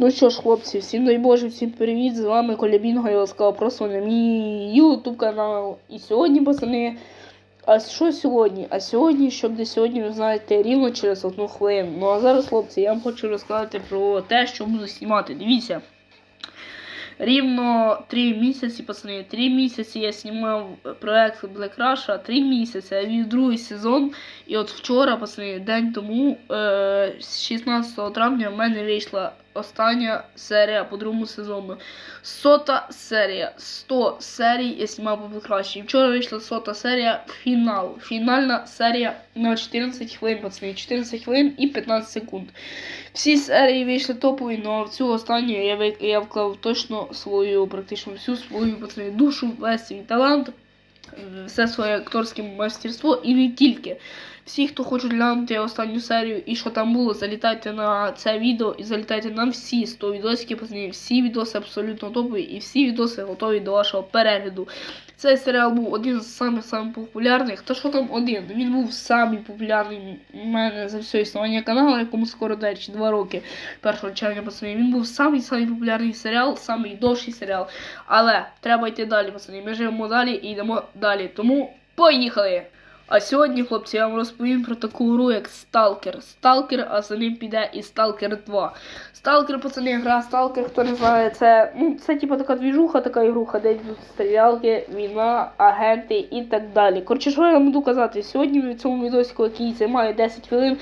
Ну що ж, хлопці, всім дай Боже, всім привіт! З вами Коля Бінго, я просто на мій ютуб канал. І сьогодні, пацани. А що сьогодні? А сьогодні, щоб де сьогодні, ви знаєте, рівно через одну хвилину. Ну а зараз, хлопці, я вам хочу розказати про те, що буду знімати. Дивіться. Рівно 3 місяці, пацани, 3 місяці я знімав проект Black Russia, 3 місяці я вів другий сезон. І от вчора, пацани, день тому, е, 16 травня, в мене вийшла остання серія по другому сезону. Сота серія. 100 серій я знімав по Black Russia. І вчора вийшла сота серія фінал. Фінальна серія на 14 хвилин, пацани, 14 хвилин і 15 секунд. Всі серії вийшли топові, але в цю останню я, ви- я вклав точно свою, практично всю свою пацани, душу, весь свій талант, е, все своє акторське мастерство і не тільки. Всі, хто хочуть глянути останню серію і що там було, залітайте на це відео і залітайте на всі 100 відосиків, пацани. Всі відоси абсолютно топові і всі відоси готові до вашого перегляду. Цей серіал був один з самих самих популярних. Та що там один? Він був самий популярний у мене за все існування каналу, якому скоро до речі, 2 роки 1 червня, пацани. Він був самий самий популярний серіал, самий довший серіал. Але треба йти далі, пацани. Ми живемо далі і йдемо далі. Тому поїхали! А сьогодні, хлопці, я вам розповім про таку гру, як Stalker. Stalker, а за ним піде і Stalker 2. Stalker, пацани, гра Stalker, хто не знає, це, ну, це типу така двіжуха, така ігруха, де йдуть стрілялки, війна, агенти і так далі. Коротше, що я вам буду казати? Сьогодні в цьому відосику, який займає 10 хвилин,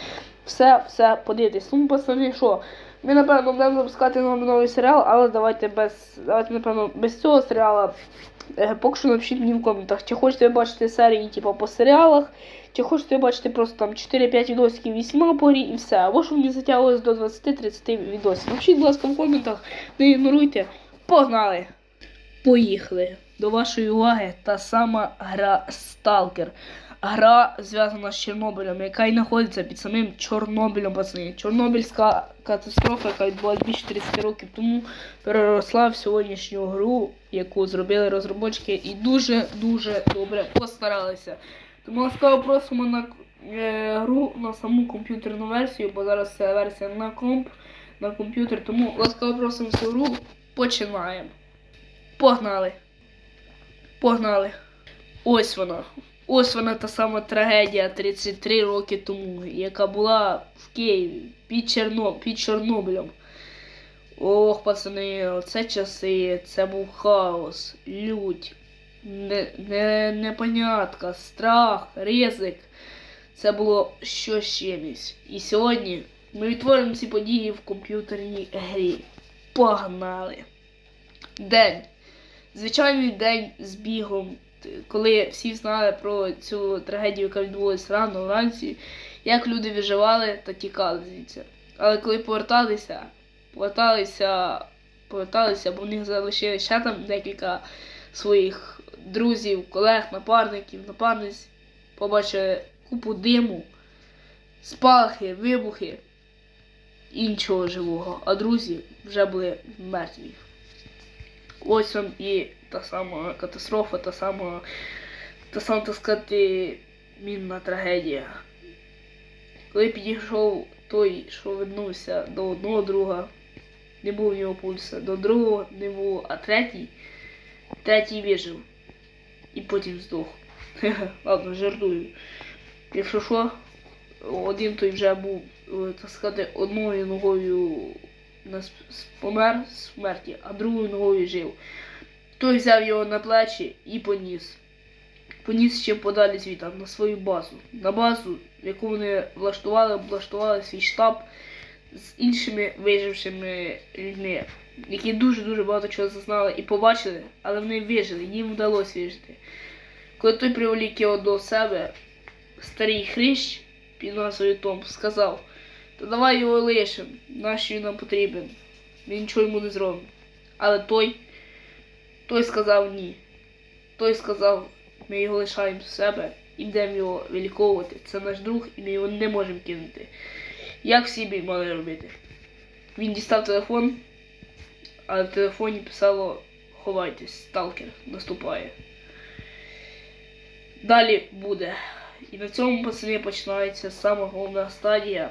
все, все подивитись. Тому, пацани, що? Ми, напевно, будемо запускати новий серіал, але давайте без, давайте, напевно, без цього серіалу. Е, Поки що напишіть мені в коментах, чи хочете бачити серії типу, по серіалах, чи хочете бачити просто там 4-5 відосиків 8 по грі і все. Або щоб мені затягувалось до 20-30 відосів. Напишіть, будь ласка, в коментах, не ігноруйте. Погнали! Поїхали! До вашої уваги та сама гра Stalker. Гра зв'язана з Чорнобилем, яка й знаходиться під самим Чорнобилем, пацани. Чорнобильська катастрофа, яка відбулася більше 30 років тому, переросла в сьогоднішню гру, яку зробили розробники, і дуже-дуже добре постаралися. Тому ласкаво просимо на е, гру на саму комп'ютерну версію, бо зараз це версія на комп, на комп'ютер. Тому ласкаво просимо цю гру. Починаємо. Погнали! Погнали! Ось вона. Ось вона та сама трагедія 33 роки тому, яка була в Києві під, Черно... під Чорнобилем. Ох, пацани, оце часи, це був хаос, лють, не, не, непонятка, страх, ризик. Це було щось чимось. І сьогодні ми відтворимо ці події в комп'ютерній грі. Погнали! День. Звичайний день з бігом, коли всі знали про цю трагедію, яка відбулася рано вранці, як люди виживали та тікали звідси. Але коли поверталися, поверталися, поверталися, бо в них залишили ще там декілька своїх друзів, колег, напарників, напарниць, побачили купу диму, спалахи, вибухи, іншого живого, а друзі вже були мертві. Ось вам і та сама катастрофа, та сама, та сама, так сказати, мінна трагедія. Коли підійшов той, що вернувся до одного друга, не було в нього пульса, до другого не було, а третій, третій вижив. І потім здох. Ладно, жартую. Якщо що, один той вже був, е, так сказати, одною ногою помер з смерті, а другою ногою жив. Той взяв його на плечі і поніс. Поніс ще подалі звідти, на свою базу. На базу, яку вони влаштували, облаштували свій штаб з іншими вижившими людьми, які дуже-дуже багато чого зазнали і побачили, але вони вижили, їм вдалося вижити. Коли той приволік його до себе, старий хрищ під назвою Том сказав, та давай його лишимо, нащо він нам потрібен. Ми нічого йому не зробимо. Але той, той сказав ні. Той сказав, ми його лишаємо в себе і будемо його виліковувати. Це наш друг, і ми його не можемо кинути. Як всі б мали робити? Він дістав телефон, а в телефоні писало Ховайтесь, сталкер наступає. Далі буде. І на цьому пацани починається сама головна стадія,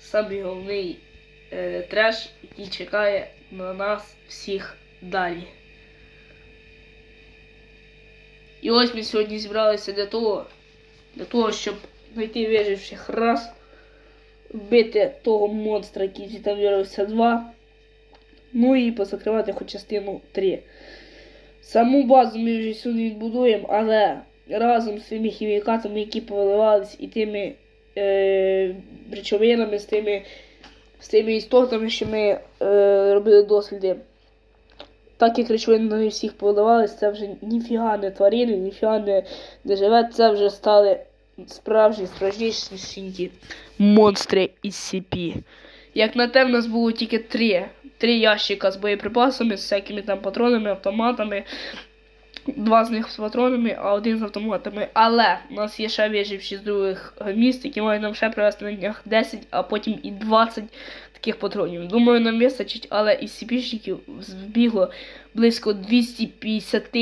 самий головний е, треш, який чекає на нас всіх далі. І ось ми сьогодні зібралися для того, для того, щоб знайти виживших раз, вбити того монстра, який там виявився 2. Ну і позакривати хоч частину 3. Саму базу ми вже сьогодні відбудуємо, але разом з тими хімікатами, які повиливались, і тими е, речовинами, з тими, з тими істотами, що ми е, робили досліди. Так як речовини всіх поливались, це вже ніфіга не тварини, ніфіга не, не живе, це вже стали справжні, справжніші монстри із сіпі. Як на те, в нас було тільки три. Три ящика з боєприпасами, з всякими там патронами, автоматами. Два з них з патронами, а один з автоматами. Але у нас є ще виживші з других міст, які мають нам ще привезти на днях 10, а потім і 20 таких патронів. Думаю, нам вистачить, але із сіпішників збігло близько 250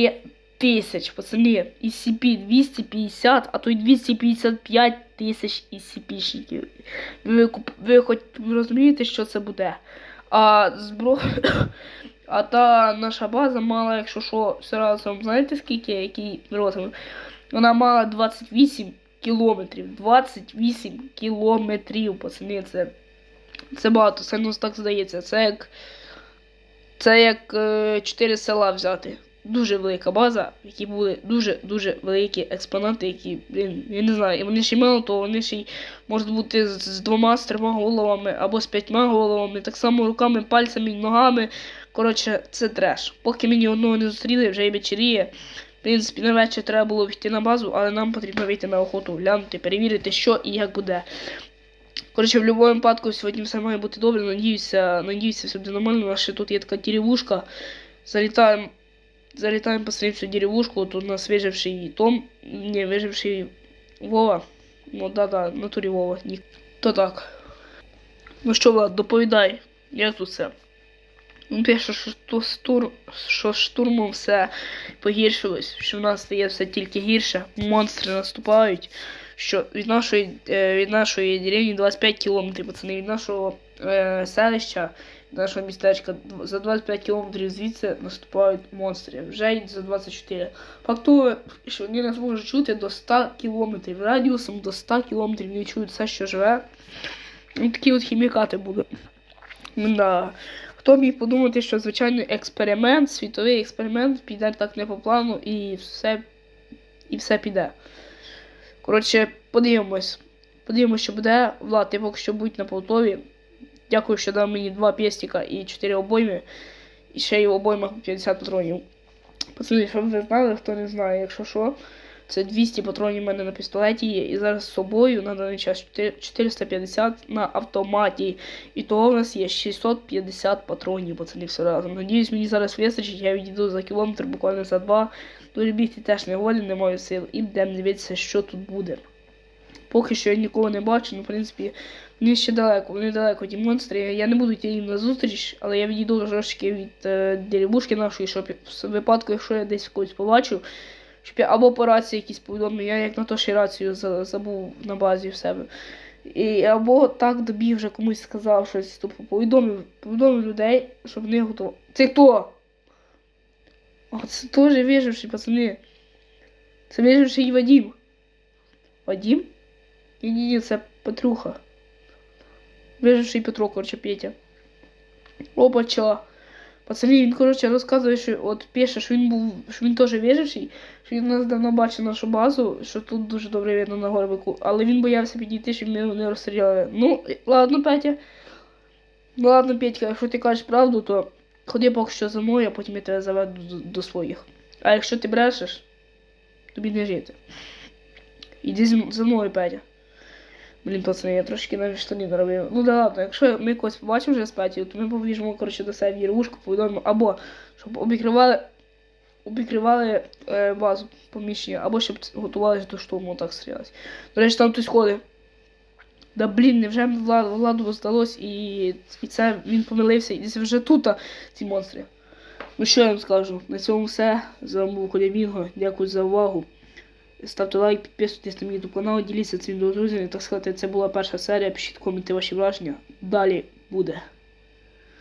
тисяч. Пацани, із CP 250, а то й 255 тисяч із сіпішників. Ви, ви хоч розумієте, що це буде? А збро... А та наша база мала, якщо що, все разом, знаєте скільки, який розмір? Вона мала 28 кілометрів. 28 кілометрів, пацани, це, це багато, це ну так здається. Це як. Це як е, 4 села взяти. Дуже велика база, в якій були дуже-дуже великі експонати, які, блін, я не знаю, і вони ще мало, то вони ще й можуть бути з, з двома, з трьома головами або з п'ятьма головами, так само руками, пальцями, ногами. Коротше, це треш. Поки мені одного не зустріли, вже і вечеріє. В принципі, на вечір треба було війти на базу, але нам потрібно вийти на охоту, глянути, перевірити, що і як буде. Коротше, в будь-якому випадку сьогодні все має бути добре. Надіюся, надіюся, все буде нормально. У нас ще тут є така деревушка. Залітаємо. Залітаємо цю деревушку. Тут у нас виживший Том. Не, виживший Вова. Ну да-да, натурі Вова. То так. Ну що, Влад, доповідай, як тут все? Він пише, що, стур... що штурмом все погіршилось, що в нас стає все тільки гірше, монстри наступають, що від нашої, е, від нашої деревні 25 кілометрів, пацани, від нашого е, селища, нашого містечка за 25 кілометрів звідси наступають монстри. Вже за 24. Фактує, що вони нас можуть чути до 100 кілометрів. Радіусом до 100 кілометрів не чують все, що живе. Ну, такі от хімікати будуть. Да. Хто міг подумати, що звичайний експеримент, світовий експеримент піде так не по плану і все, і все піде. Коротше, подивимось. Подивимось, що буде. Влад, ти поки що будь на Полтові. Дякую, що дав мені два пестика і 4 обойми. І ще й в обоймах 50 патронів. Пацани, щоб ви знали, хто не знає, якщо що. Це 200 патронів в мене на пістолеті є. І зараз з собою на даний час 450 на автоматі. І того в нас є 650 патронів, пацани, все разом. Надіюсь, мені зараз вистачить, я відійду за кілометр, буквально за два. Дуже бігти теж не голі, не маю сил. І будемо дивитися, що тут буде. Поки що я нікого не бачу, ну, в принципі, вони ще далеко, вони далеко ті монстри. Я не буду йти їм на зустріч, але я відійду трошки від е, деревушки нашої, щоб в випадку, якщо я десь когось побачу, щоб я або по рації якісь повідомлення, я як на то ще рацію забув на базі в себе. І, або так добіг вже комусь сказав щось, тобто повідомив, повідомив людей, щоб вони готові. Це хто? О, це теж виживший, пацани. Це виживший Вадим. Вадим? Ні-ні-ні, це Петруха. Виживший Петро, коротше, Петя. Опа, чо. Пацани, він, коротше, розказує, що от пише, що він був, що він теж виживший, що він нас давно бачив нашу базу, що тут дуже добре видно на горбику, але він боявся підійти, щоб ми не розстріляли. Ну, ладно, Петя. Ну ладно, Петька, якщо ти кажеш правду, то ходи поки що за мною, а потім я тебе заведу до, до своїх. А якщо ти брешеш, тобі не жити. Іди за мною, Петя. Блін, пацани, я трошки навіть штани наробив. Ну да ладно, якщо ми когось побачимо вже з Петю, то ми побіжимо, коротше, до себе в Єрушку, повідомимо, або щоб обікривали, обікривали е, базу поміщення, або щоб готувалися до штурму, так стрілялись. До речі, там хтось ходить. Да блін, невже Влад, Владу здалось і, і це він помилився, і це вже тут ці монстри. Ну що я вам скажу? На цьому все. З вами був Коля Мінго. Дякую за увагу. Ставте лайк, підписуйтесь на мій YouTube канал, діліться цим до друзів. Так сказати, це була перша серія. Пишіть коменти ваші враження. Далі буде.